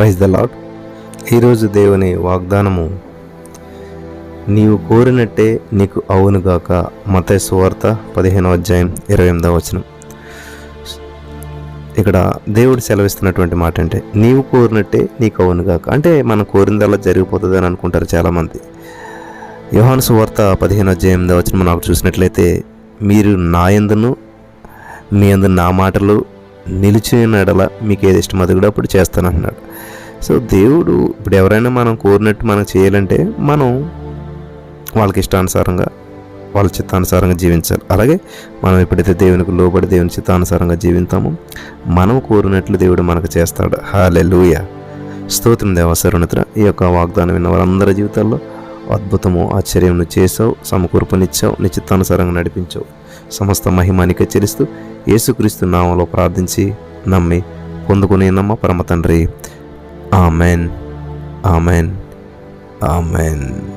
Praise the lord ఈరోజు దేవుని వాగ్దానము నీవు కోరినట్టే నీకు అవునుగాక మత సువార్త పదిహేనవ అధ్యాయం ఇరవై ఎనిమిదవ వచనం. ఇక్కడ దేవుడు సెలవిస్తున్నటువంటి మాట అంటే నీవు కోరినట్టే నీకు అవునుగాక అంటే మనం కోరిందల్లా జరిగిపోతుంది అని అనుకుంటారు చాలామంది. యోహాను సువార్త పదిహేను అధ్యాయం ఎనిమిదవ వచనం నాకు చూసినట్లయితే మీరు నా ఎందును మీ అందు నా మాటలు నిలిచిన ఎడల మీకు ఏది ఇష్టం అది కూడా అప్పుడు చేస్తానంటున్నాడు. సో దేవుడు ఇప్పుడు ఎవరైనా మనం కోరినట్టు మనం చేయాలంటే మనం వాళ్ళకి ఇష్టానుసారంగా వాళ్ళ చిత్తానుసారంగా జీవించాలి. అలాగే మనం ఎప్పుడైతే దేవునికి లోబడి దేవుని చిత్తానుసారంగా జీవిస్తామో మనం కోరినట్లు దేవుడు మనకు చేస్తాడు. హాలే లూయ స్తోత్రం దేవసరునిద్ర ఈ యొక్క వాగ్దానం విన్న వారందరి జీవితాల్లో అద్భుతము ఆశ్చర్యం చేసావు సమకూర్పునిచ్చావు నీ చిత్తానుసారంగా నడిపించావు. సమస్త మహిమానికి చెల్లిస్తూ యేసుక్రీస్తు నామంలో ప్రార్థించి నమ్మి పొందుకునే నమ్మ పరమ తండ్రి. ఆమెన్. ఆమెన్. ఆమెన్.